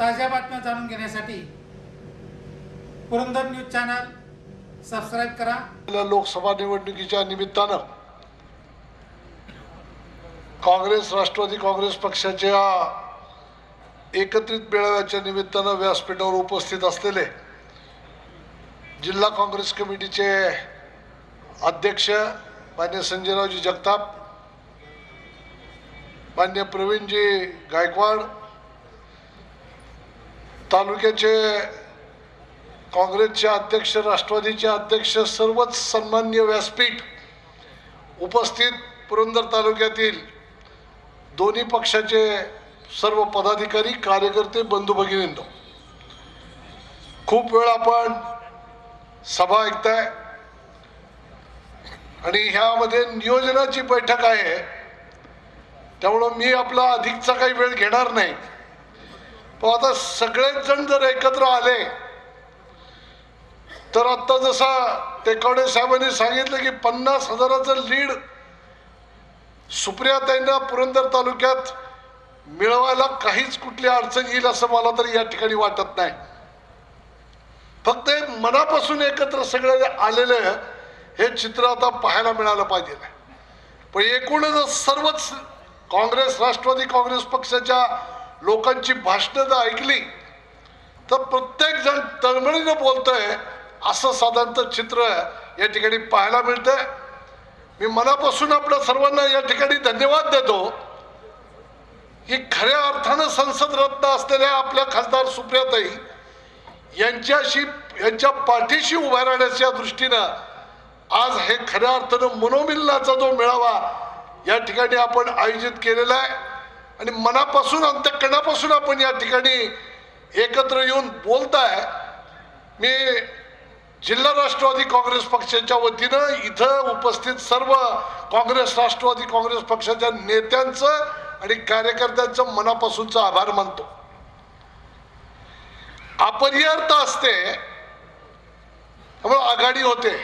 ताज्या बातम्या जाणून घेण्यासाठी पुरंदर न्यूज चॅनल सबस्क्राईब करा. आपल्या लोकसभा निवडणुकीच्या निमित्तानं काँग्रेस राष्ट्रवादी काँग्रेस पक्षाच्या एकत्रित मेळाव्याच्या निमित्तानं व्यासपीठावर उपस्थित असलेले जिल्हा काँग्रेस कमिटीचे अध्यक्ष मान्य संजयरावजी जगताप मान्य प्रवीणजी गायकवाड तालुक्याचे काँग्रेसचे अध्यक्ष राष्ट्रवादीचे अध्यक्ष सर्वच सन्मान्य व्यासपीठ उपस्थित पुरंदर तालुक्यातील दोन्ही पक्षाचे सर्व पदाधिकारी कार्यकर्ते बंधू भगिनींनो खूप वेळ आपण सभा ऐकताय आणि ह्यामध्ये नियोजनाची बैठक आहे. त्यामुळं मी आपला अधिकचा काही वेळ घेणार नाही. पण आता सगळेच जण जर एकत्र आले तर आत्ता जसा टेकवडे साहेबांनी सांगितलं की पन्नास हजाराचं लीड सुप्रियाताईंना पुरंदर तालुक्यात मिळवायला काहीच कुठली अडचण येईल असं मला तरी या ठिकाणी वाटत नाही. फक्त मनापासून एकत्र सगळे आलेले हे चित्र आता पाहायला मिळालं पाहिजे. पण एकूणच सर्वच काँग्रेस राष्ट्रवादी काँग्रेस पक्षाच्या लोकांची भाषणं जर ऐकली तर प्रत्येक जण तळमळीनं बोलतोय असं साधारणतः चित्र या ठिकाणी पाहायला मिळतंय. मी मनापासून आपल्या सर्वांना या ठिकाणी धन्यवाद देतो. की खऱ्या अर्थानं संसद रत्न असलेल्या आपल्या खासदार सुप्रियाताई यांच्याशी यांच्या पाठीशी उभ्या राहण्याच्या दृष्टीनं आज हे खऱ्या अर्थानं मनोमिलनाचा जो मेळावा या ठिकाणी आपण आयोजित केलेला आहे. आणि मनापासून अंतकरणापासून आपण या ठिकाणी एकत्र येऊन बोलताय. मी जिल्हा राष्ट्रवादी काँग्रेस पक्षाच्या वतीनं इथं उपस्थित सर्व काँग्रेस राष्ट्रवादी काँग्रेस पक्षाच्या नेत्यांचं आणि कार्यकर्त्यांचं मनापासूनचा आभार मानतो. अपरिहार्थ असते त्यामुळे आघाडी होते.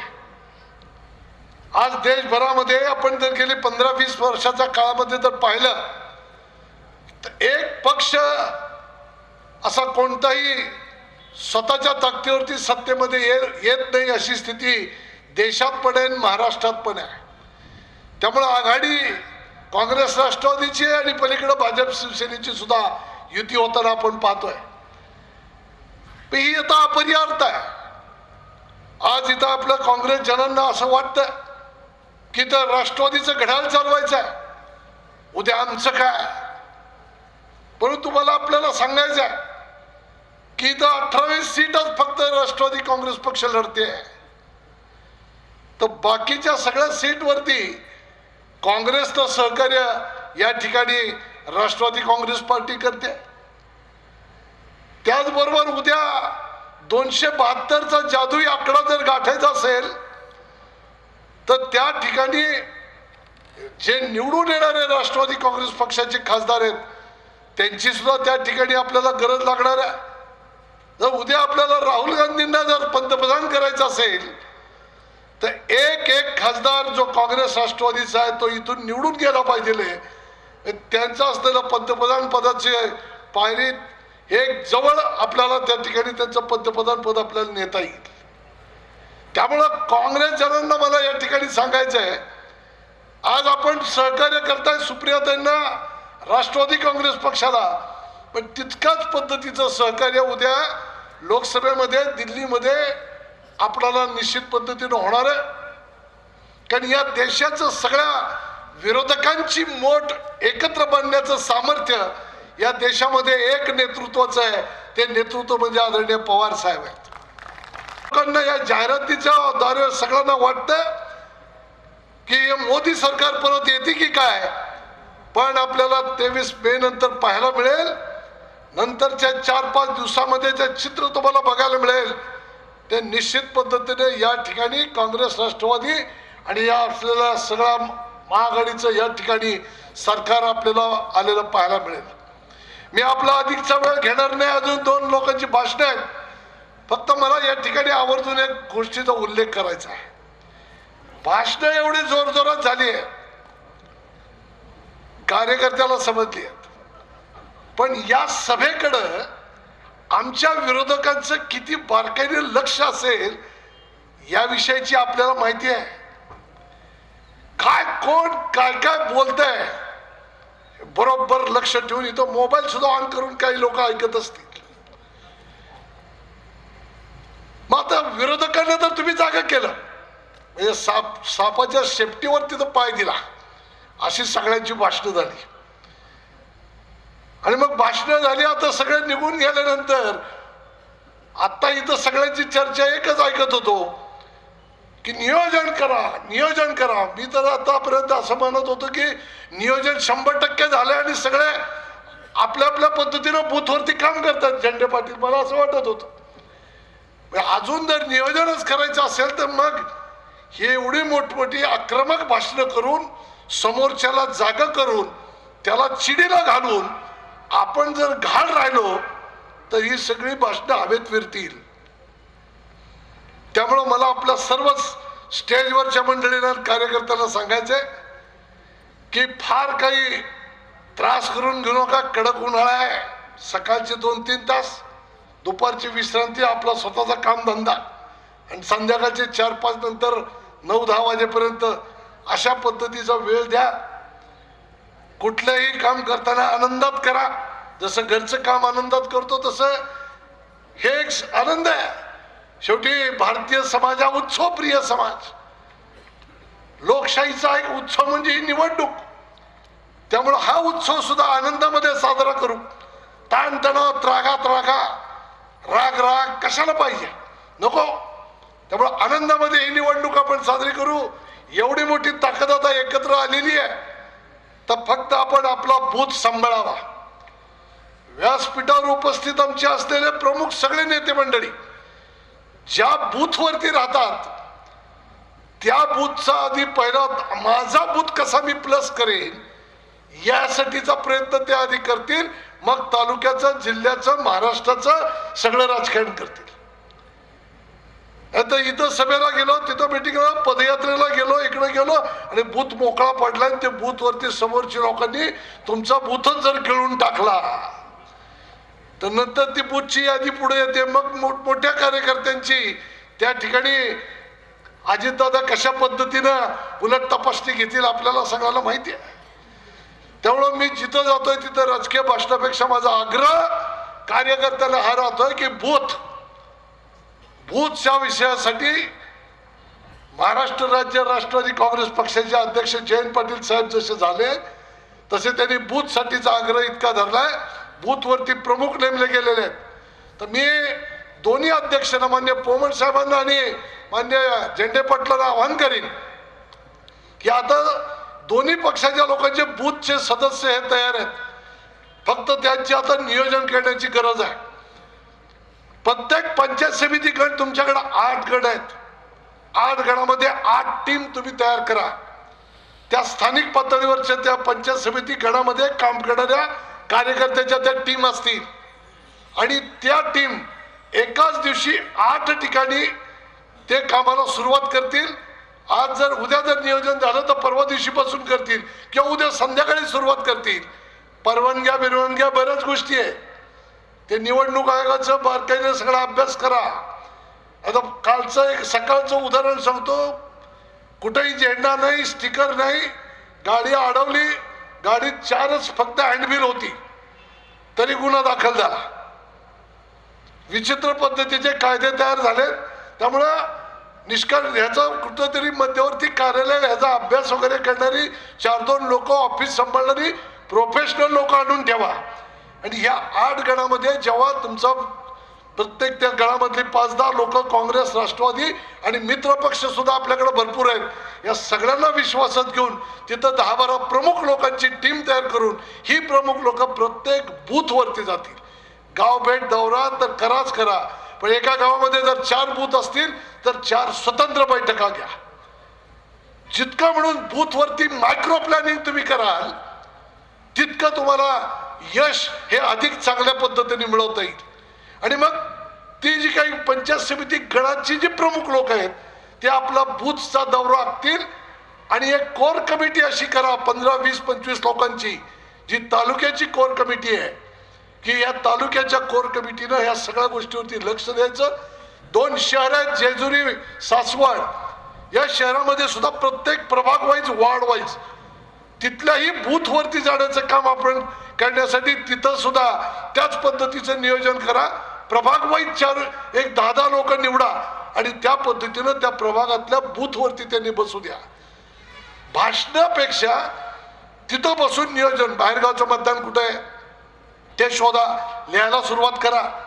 आज देशभरामध्ये आपण जर गेले पंधरा वीस वर्षाच्या काळामध्ये जर पाहिलं तर एक पक्ष असा कोणताही स्वतःच्या ताकदीवरती सत्तेमध्ये ये येत नाही अशी स्थिती देशात पण आहे आणि महाराष्ट्रात पण आहे. त्यामुळं आघाडी काँग्रेस राष्ट्रवादीची आहे आणि पलीकडं भाजप शिवसेनेची सुद्धा युती होताना आपण पाहतोय. ही आता अपरिहार्थ आहे. आज इथं आपलं काँग्रेस जनांना असं वाटतं की तर राष्ट्रवादीचं घड्याळ चालवायचं आहे. उद्या आमचं काय? परंतु मला आपल्याला सांगायचं आहे की इथं अठ्ठावीस सीटच फक्त राष्ट्रवादी काँग्रेस पक्ष लढते. तर बाकीच्या सगळ्या सीटवरती काँग्रेसचं सहकार्य या ठिकाणी राष्ट्रवादी काँग्रेस पार्टी करते. त्याचबरोबर उद्या दोनशे बहात्तरचा जादुई आकडा जर गाठायचा असेल तर त्या ठिकाणी जे निवडून येणारे राष्ट्रवादी काँग्रेस पक्षाचे खासदार आहेत त्यांची सुद्धा त्या ठिकाणी आपल्याला गरज लागणार आहे. जर उद्या आपल्याला राहुल गांधींना जर पंतप्रधान करायचं असेल तर एक एक खासदार जो काँग्रेस राष्ट्रवादीचा आहे तो इथून निवडून गेला पाहिजे. त्यांचं असलेलं पंतप्रधान पदाचे पायरीत एक जवळ आपल्याला त्या ठिकाणी त्यांचं पंतप्रधान पद आपल्याला नेता येईल. त्यामुळं काँग्रेसजनांना मला या ठिकाणी सांगायचं आहे आज आपण सहकार्य करताय सुप्रियाताईंना राष्ट्रवादी काँग्रेस पक्षाला. पण तितकाच पद्धतीचं सहकार्य उद्या लोकसभेमध्ये दिल्लीमध्ये आपल्याला निश्चित पद्धतीनं होणार आहे. कारण या देशाचं सगळ्या विरोधकांची मोठ एकत्र बांधण्याचं सामर्थ्य या देशामध्ये एक नेतृत्वाचं आहे. ते नेतृत्व म्हणजे आदरणीय पवार साहेब आहेत. लोकांना या जाहिरातीच्या द्वारे सगळ्यांना वाटतं की मोदी सरकार परत येते की काय? पण आपल्याला तेवीस मे नंतर पाहायला मिळेल. नंतरच्या चार पाच दिवसामध्ये जे चित्र तुम्हाला बघायला मिळेल ते निश्चित पद्धतीने या ठिकाणी काँग्रेस राष्ट्रवादी आणि या असलेल्या सगळ्या महाआघाडीचं या ठिकाणी सरकार आपल्याला आलेलं पाहायला मिळेल. मी आपला अधिकचा वेळ घेणार नाही अजून दोन लोकांची भाषणं आहेत. फक्त मला या ठिकाणी आवर्जून एक गोष्टीचा उल्लेख करायचा आहे. भाषणं एवढी जोरजोरात झाली आहे. कार्यकर्त्याला समजली आहेत. पण या सभेकडं आमच्या विरोधकांचं किती बारकाईने लक्ष असेल या विषयाची आपल्याला माहिती आहे. काय कोण काय काय बोलतंय बरोबर लक्ष ठेवून इथं मोबाईल सुद्धा ऑन करून काही लोक ऐकत असतील. मग आता विरोधकांना तर तुम्ही जागा केलं. म्हणजे साप सापाच्या शेपटीवर तिथं पाय दिला. अशी सगळ्यांची भाषणं झाली. आणि मग भाषणं झाली आता सगळे निघून गेल्यानंतर आता इथं सगळ्यांची चर्चा एकच ऐकत होतो की नियोजन करा नियोजन करा. मी तर आतापर्यंत असं म्हणत होतो की नियोजन शंभर टक्के झालं आणि सगळे आपल्या आपल्या पद्धतीनं बूथवरती काम करतात झेंडे पाटील. मला असं वाटत होतं. म्हणजे अजून जर नियोजनच करायचं असेल तर मग हे एवढी मोठमोठी आक्रमक भाषणं करून समोरच्याला जाग करून त्याला चिडीला घालून आपण जर घाण राहिलो तर ही सगळी भाषणं हवेत फिरतील. त्यामुळं मला आपल्या सर्वच स्टेजवरच्या मंडळींना कार्यकर्त्यांना सांगायचंय की फार काही त्रास करून घेऊ नका कडक उन्हाळा आहे. सकाळचे दोन तीन तास दुपारची विश्रांती आपला स्वतःचा कामधंदा. आणि संध्याकाळचे चार पाच नंतर नऊ दहा वाजेपर्यंत अशा पद्धतीचा वेळ द्या. कुठलंही काम करताना आनंदात करा. जसं घरचं काम आनंदात करतो तसं हे एक आनंद आहे. शेवटी भारतीय समाज हा उत्सव प्रिय समाज. लोकशाहीचा एक उत्सव म्हणजे ही निवडणूक. त्यामुळं हा उत्सव सुद्धा आनंदामध्ये साजरा करू. ताणतणाव त्रागा त्रागा राग राग कशाला पाहिजे? नको. त्यामुळं आनंदामध्ये ही निवडणूक आपण साजरी करू. एवढी मोठी ताकद आता एकत्र आलेली आहे. तर फक्त आपण आपला बूथ सांभाळावा. व्यासपीठावर उपस्थित आमचे असलेले प्रमुख सगळे नेते मंडळी ज्या बूथवरती राहतात त्या बूथचा आधी पहिला माझा बूथ कसा मी प्लस करेन यासाठीचा प्रयत्न ते आधी करतील. मग तालुक्याचं जिल्ह्याचं महाराष्ट्राचं सगळं राजकारण करतील. आता इथं सभेला गेलो तिथं मिटिंगला पदयात्रेला गेलो इकडे गेलो आणि बूथ मोकळा पडला आणि ते बूथ वरती समोरच्या लोकांनी तुमचा बूथच जर खेळून टाकला तर नंतर ती बूथची यादी पुढे येते. मग मोठमोठ्या कार्यकर्त्यांची त्या ठिकाणी अजितदादा कशा पद्धतीनं उलट तपासणी घेतील आपल्याला सगळ्यांना माहिती आहे. त्यामुळं मी जिथं जातोय तिथं राजकीय भाषणापेक्षा माझा आग्रह कार्यकर्त्याला हा राहतोय की बूथ बूथच्या विषयासाठी महाराष्ट्र राज्य राष्ट्रवादी काँग्रेस पक्षाचे अध्यक्ष जयंत पाटील साहेब जसे झाले तसे त्यांनी बूथसाठीचा आग्रह इतका धरलाय बूथवरती प्रमुख नेमले गेलेले आहेत. तर मी दोन्ही अध्यक्षांना मान्य पोमण साहेबांना आणि मान्य झेंडे पाटलांना आवाहन करीन की आता दोन्ही पक्षाच्या लोकांचे बूथचे सदस्य हे तयार आहेत. फक्त त्यांची आता नियोजन करण्याची गरज आहे. प्रत्येक पंचायत समिती गट तुमच्याकडे आठ गट आहेत. आठ गणामध्ये आठ टीम तुम्ही तयार करा. त्या स्थानिक पातळीवरच्या त्या पंचायत समिती गणामध्ये काम करणाऱ्या कार्यकर्त्याच्या त्या टीम असतील. आणि त्या टीम एकाच दिवशी आठ ठिकाणी ते कामाला सुरुवात करतील. आज जर उद्या जर नियोजन झालं तर परवा दिवशीपासून करतील किंवा उद्या संध्याकाळी सुरुवात करतील. परवानग्या बिरवानग्या बऱ्याच गोष्टी आहे. ते निवडणूक आयोगाचं बारकाईने सगळा अभ्यास करा. आता कालचं एक सकाळचं उदाहरण सांगतो. कुठेही झेंडा नाही स्टिकर नाही गाडी अडवली गाडीत चारच फक्त हँडबिल होती. तरी गुन्हा दाखल झाला. विचित्र पद्धतीचे कायदे तयार झाले त्यामुळं निष्काळ ह्याचा कुठंतरी मध्यवर्ती कार्यालय ह्याचा अभ्यास वगैरे करणारी चार दोन लोक ऑफिस सांभाळणारी प्रोफेशनल लोक आणून ठेवा. आणि ह्या आठ गणामध्ये जेव्हा तुमचा प्रत्येक त्या गणामधली पाच दहा लोक काँग्रेस राष्ट्रवादी आणि मित्रपक्ष सुद्धा आपल्याकडे भरपूर आहेत. या सगळ्यांना विश्वासात घेऊन तिथं दहा बारा प्रमुख लोकांची टीम तयार करून ही प्रमुख लोक प्रत्येक बूथवरती जातील. गाव भेट दौरा तर कराच करा पण एका गावामध्ये जर चार बूथ असतील तर चार स्वतंत्र बैठका घ्या. जितकं म्हणून बूथवरती मायक्रो प्लॅनिंग तुम्ही कराल तितकं तुम्हाला यश हे अधिक चांगल्या पद्धतीने मिळवता येईल. आणि मग ती जी काही पंचायत समिती गणाची जी प्रमुख लोक आहेत ते आपला बूथचा दौरा आखतील आणि एक कोर कमिटी अशी करा पंधरा वीस पंचवीस लोकांची जी तालुक्याची कोर कमिटी आहे. की या तालुक्याच्या कोर कमिटीनं या सगळ्या गोष्टीवरती लक्ष द्यायचं. दोन शहर आहेत जेजुरी सासवड. या शहरामध्ये सुद्धा प्रत्येक प्रभाग वाईज वार्ड वाईज तिथल्याही बूथवरती जाण्याचं काम आपण करण्यासाठी तिथं सुद्धा त्याच पद्धतीचं नियोजन करा. प्रभाग वाईज चार एक दहा दहा लोक निवडा आणि त्या पद्धतीनं त्या प्रभागातल्या बूथवरती त्यांनी बसू द्या. भाषणापेक्षा तिथं बसून नियोजन बाहेरगावचं मतदान कुठं आहे ते शोधा. लिहायला सुरुवात करा.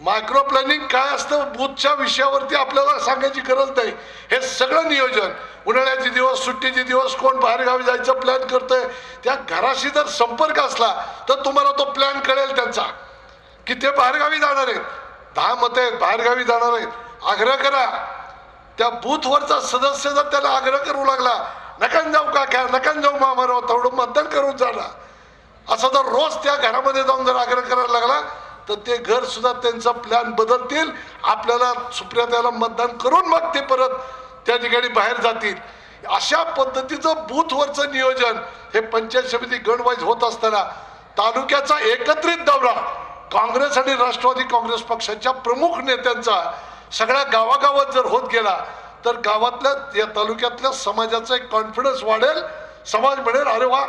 मायक्रो प्लॅनिंग काय असतं? बूथच्या विषयावरती आपल्याला सांगायची गरज नाही. हे सगळं नियोजन. उन्हाळ्याचे दिवस सुट्टीचे दिवस कोण बाहेरगावी जायचं प्लॅन करतंय? त्या घराशी जर संपर्क असला तर तुम्हाला तो प्लॅन कळेल त्यांचा. की ते बाहेरगावी जाणार आहेत. दहा मतं आहेत बाहेरगावी जाणार आहेत. आग्रह करा. त्या बूथवरचा सदस्य जर त्याला आग्रह करू लागला नकान जाऊ काका नकान जाऊ मामाराव तेवढं मतदान करून जाणार असं जर रोज त्या घरामध्ये जाऊन जर आग्रह करायला लागला तर ते घर सुद्धा त्यांचा प्लॅन बदलतील. आपल्याला सुप्रियाताला मतदान करून मग ते परत त्या ठिकाणी बाहेर जातील. अशा पद्धतीचं बूथवरचं नियोजन हे पंचायत समिती गणवाईज होत असताना तालुक्याचा एकत्रित दौरा काँग्रेस आणि राष्ट्रवादी काँग्रेस पक्षाच्या प्रमुख नेत्यांचा सगळ्या गावागावात जर होत गेला तर गावातल्या या तालुक्यातल्या समाजाचा एक कॉन्फिडन्स वाढेल. समाज म्हणेल अरे वा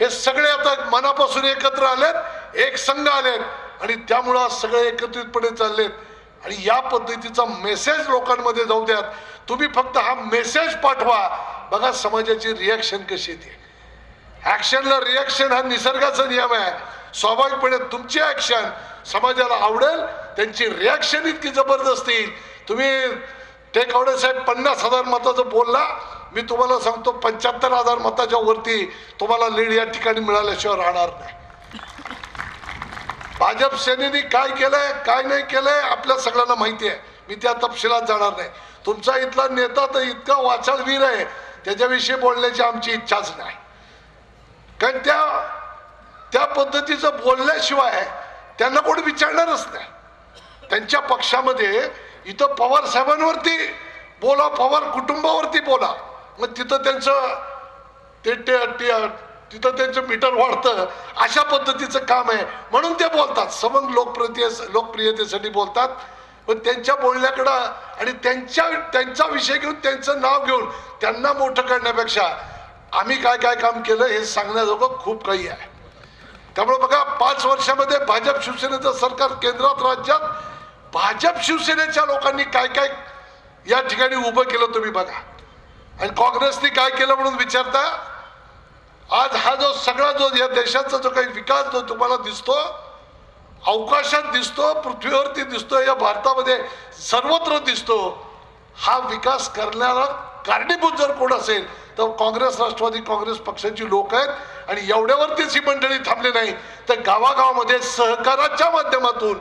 हे सगळे आता मनापासून एकत्र आलेत एक संघ आलेत आणि त्यामुळं सगळे एकत्रितपणे चाललेत. आणि या पद्धतीचा मेसेज लोकांमध्ये जाऊ द्यात. तुम्ही फक्त हा मेसेज पाठवा. बघा समाजाची रिॲक्शन कशी येते ॲक्शनला रिॲक्शन हा निसर्गाचा नियम आहे. स्वाभाविकपणे तुमची ॲक्शन समाजाला आवडेल त्यांची रिॲक्शन इतकी जबरदस्त येईल. तुम्ही टेकवडे साहेब पन्नास हजार मताचं बोलला. मी तुम्हाला सांगतो पंच्याहत्तर हजार मताच्या वरती तुम्हाला लीड या ठिकाणी मिळाल्याशिवाय राहणार नाही. भाजप सेनेने काय केलंय काय नाही केलंय आपल्या सगळ्यांना माहिती आहे. मी त्या तपशिलात जाणार नाही. तुमचा इथला नेता तर इतका वाचाळवीर आहे त्याच्याविषयी बोलण्याची आमची इच्छाच नाही. कारण त्या त्या पद्धतीचं बोलल्याशिवाय त्यांना कोणी विचारणारच नाही. त्यांच्या पक्षामध्ये इथं पवार साहेबांवरती बोला पवार कुटुंबावरती बोला. मग तिथं त्यांचं ते ते- तिथं त्यांचं मीटर वाढतं. अशा पद्धतीचं काम आहे. म्हणून ते बोलतात. सबंध लोकप्रिय लोकप्रियतेसाठी बोलतात. पण त्यांच्या बोलण्याकडं आणि त्यांच्या त्यांचा विषय घेऊन त्यांचं नाव घेऊन त्यांना मोठं करण्यापेक्षा आम्ही काय काय काम केलं हे सांगण्याजोगं खूप काही आहे. त्यामुळे बघा पाच वर्षामध्ये भाजप शिवसेनेचं सरकार केंद्रात राज्यात भाजप शिवसेनेच्या लोकांनी काय काय या ठिकाणी उभं केलं तुम्ही बघा. आणि काँग्रेसने काय केलं म्हणून विचारता? आज हा जो सगळा जो या देशाचा जो काही विकास जो तुम्हाला दिसतो अवकाशात दिसतो पृथ्वीवरती दिसतो या भारतामध्ये सर्वत्र दिसतो हा विकास करण्याला कारणीभूत जर कोण असेल तर काँग्रेस राष्ट्रवादी काँग्रेस पक्षाची लोक आहेत आणि एवढ्यावरतीच ही मंडळी थांबली नाही. तर गावागावामध्ये सहकाराच्या माध्यमातून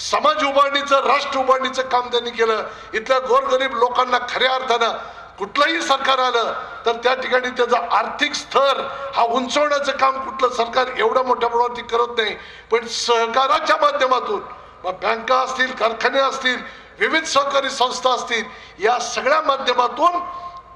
समाज उभारणीचं राष्ट्र उभारणीचं काम त्यांनी केलं. इथल्या गोरगरीब लोकांना खऱ्या अर्थानं कुठलंही सरकार आलं तर त्या ठिकाणी त्याचा आर्थिक स्तर हा उंचवण्याचं काम कुठलं सरकार एवढ्या मोठ्या प्रमाणावरती करत नाही. पण सहकाराच्या माध्यमातून मग बँका असतील कारखाने असतील विविध सहकारी संस्था असतील या सगळ्या माध्यमातून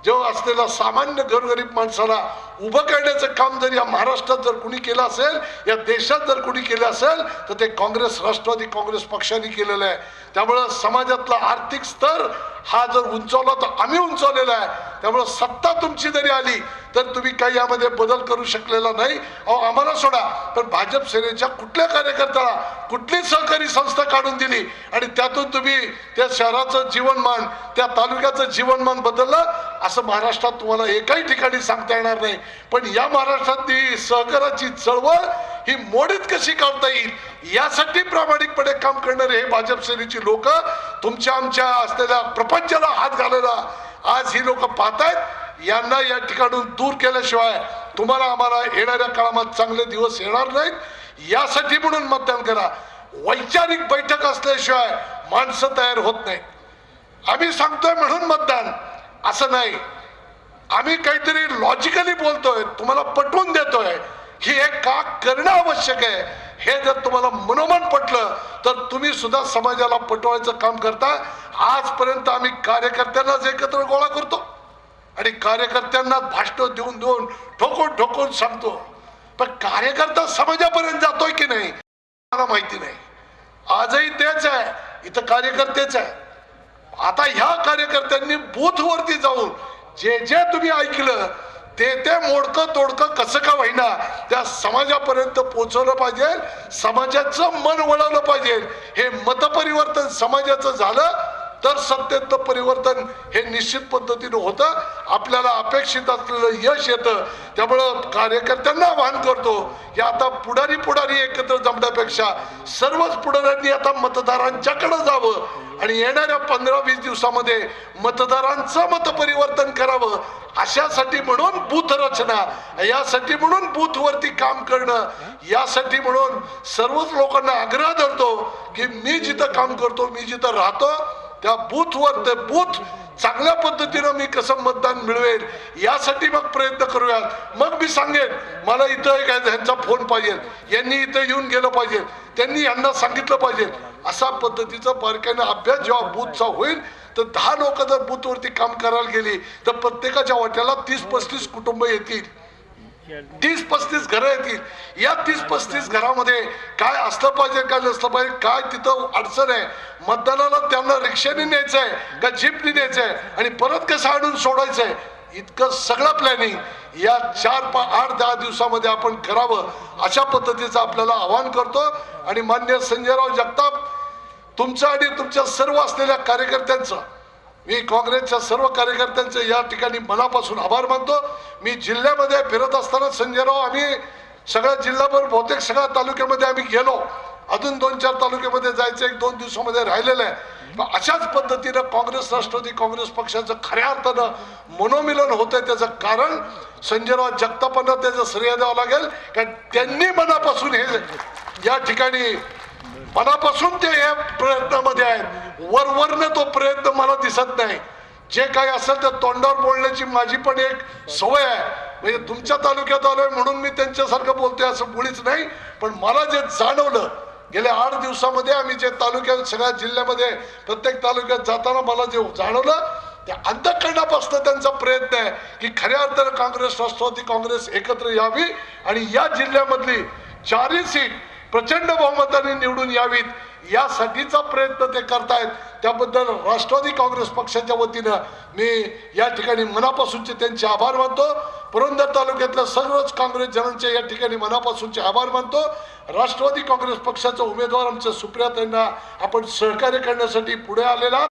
जो असलेला सामान्य घरगरीब माणसाला उभं करण्याचं काम जर या महाराष्ट्रात जर कुणी केलं असेल या देशात जर कुणी केलं असेल तर ते काँग्रेस राष्ट्रवादी काँग्रेस पक्षाने केलेलं आहे. त्यामुळं समाजातला आर्थिक स्तर हा जर उंचावला तर आम्ही उंचावलेला आहे. त्यामुळं सत्ता तुमची जरी आली तर तुम्ही काही यामध्ये बदल करू शकलेला नाही. अहो आम्हाला सोडा पण भाजप सेनेच्या कुठल्या कार्यकर्त्याला कुठली सहकारी संस्था काढून दिली? आणि त्यातून तुम्ही त्या शहराचं जीवनमान त्या तालुक्याचं जीवनमान बदललं असं महाराष्ट्रात तुम्हाला एकाही ठिकाणी सांगता येणार नाही. पण या महाराष्ट्रातली सहकाराची चळवळ ही मोडीत कशी काढता येईल यासाठी प्रामाणिकपणे काम करणारे हे भाजप सेनेची लोक तुमच्या आमच्या असलेल्या प्रपंचाला हात घालायला आज ही लोक पाहतायत. यांना या ठिकाणून दूर केल्याशिवाय तुम्हाला आम्हाला येणाऱ्या काळामध्ये चांगले दिवस येणार नाहीत. यासाठी म्हणून मतदान करा. वैचारिक बैठक असल्याशिवाय माणसं तयार होत नाहीत. आम्ही सांगतोय म्हणून मतदान. असं नाही. आम्ही काहीतरी लॉजिकली बोलतोय तुम्हाला पटवून देतोय. हे का करणं आवश्यक आहे? हे जर तुम्हाला मनोमन पटलं तर तुम्ही सुद्धा समाजाला पटवायचं काम करता. आजपर्यंत आम्ही कार्यकर्त्यांनाच एकत्र गोळा करतो. आणि कार्यकर्त्यांना भाषण देऊन देऊन ठोकून ठोकून सांगतो. पण कार्यकर्ता समाजापर्यंत जातोय की नाही मला माहिती नाही. आजही तेच आहे. इथं कार्यकर्तेच आहे. आता ह्या कार्यकर्त्यांनी बूथवरती जाऊन जे जे तुम्ही ऐकलं ते ते मोडकं तोडकं कसं का होईना त्या समाजापर्यंत पोचवलं पाहिजे समाजाचं मन वळवलं पाहिजे. हे मतपरिवर्तन समाजाचं झालं तर सत्तेतलं परिवर्तन हे निश्चित पद्धतीनं होतं. आपल्याला अपेक्षित असलेलं यश येतं. त्यामुळं कार्यकर्त्यांना आवाहन करतो की आता पुढारी पुढारी एकत्र जमण्यापेक्षा सर्वच पुढाऱ्यांनी आता मतदारांच्याकडे जावं आणि येणाऱ्या पंधरा वीस दिवसामध्ये मतदारांचं मतपरिवर्तन करावं अशासाठी म्हणून बूथ रचना यासाठी म्हणून बूथवरती काम करणं यासाठी म्हणून सर्वच लोकांना आग्रह धरतो की मी जिथं काम करतो मी जिथं राहतो त्या बूथवर ते बूथ चांगल्या पद्धतीनं मी कसं मतदान मिळवेल यासाठी मग प्रयत्न करूयात. मग मी सांगेन मला इथं एक ह्यांचा फोन पाहिजे. यांनी इथं येऊन गेलं पाहिजे. त्यांनी यांना सांगितलं पाहिजे. असा पद्धतीचा बारकाईनं अभ्यास जेव्हा बूथचा होईल तर दहा लोक जर बूथवरती काम करायला गेली तर प्रत्येकाच्या वाट्याला तीस पस्तीस कुटुंब येतील. तीस पस्तीस घरं येतील. या तीस पस्तीस घरामध्ये काय असलं पाहिजे काय नसलं पाहिजे काय तिथं अडचण आहे? मतदानाला त्यांना रिक्षाने न्यायचं आहे का जीपने न्यायचं आहे आणि परत कसं आणून सोडायचं आहे इतकं सगळं प्लॅनिंग या चार पा आठ दहा दिवसामध्ये आपण करावं अशा पद्धतीचं आपल्याला आवाहन करतो. आणि मान्य संजयराव जगताप तुमचं आणि तुमच्या सर्व असलेल्या कार्यकर्त्यांचं मी काँग्रेसच्या सर्व कार्यकर्त्यांचे या ठिकाणी मनापासून आभार मानतो. मी जिल्ह्यामध्ये फिरत असताना संजयराव आम्ही सगळ्या जिल्हाभर बहुतेक सगळ्या तालुक्यामध्ये आम्ही गेलो. अजून दोन चार तालुक्यामध्ये जायचं एक दोन दिवसामध्ये राहिलेलं आहे. अशाच पद्धतीनं काँग्रेस राष्ट्रवादी काँग्रेस पक्षाचं खऱ्या अर्थानं मनोमिलन होतंय त्याचं कारण संजयराव जगतापांना त्याचं श्रेय द्यावं लागेल. कारण त्यांनी मनापासून हे या ठिकाणी मनापासून ते या प्रयत्नामध्ये आहेत. वरवरनं तो प्रयत्न मला दिसत नाही. जे काही असेल ते तोंडावर बोलण्याची माझी पण एक सवय आहे. म्हणजे तुमच्या तालुक्यात आलोय म्हणून मी त्यांच्यासारखं बोलतोय असं मुळीच नाही. पण मला जे जाणवलं गेल्या आठ दिवसामध्ये आम्ही जे तालुक्यात सगळ्या जिल्ह्यामध्ये प्रत्येक तालुक्यात जाताना मला जे जाणवलं त्या अंतकरणापासून त्यांचा प्रयत्न आहे की खऱ्या अर्थानं काँग्रेस राष्ट्रवादी काँग्रेस एकत्र यावी आणि या जिल्ह्यामधली चारही सीट प्रचंड बहुमताने निवडून यावीत. यासाठीचा प्रयत्न ते करतायत. त्याबद्दल राष्ट्रवादी काँग्रेस पक्षाच्या वतीनं मी या ठिकाणी मनापासूनचे त्यांचे आभार मानतो. पुरंदर तालुक्यातल्या सर्वच काँग्रेस जनांचे या ठिकाणी मनापासूनचे आभार मानतो. राष्ट्रवादी काँग्रेस पक्षाचा उमेदवार आमच्या सुप्रियाताईंना आपण सहकार्य करण्यासाठी पुढे आलेला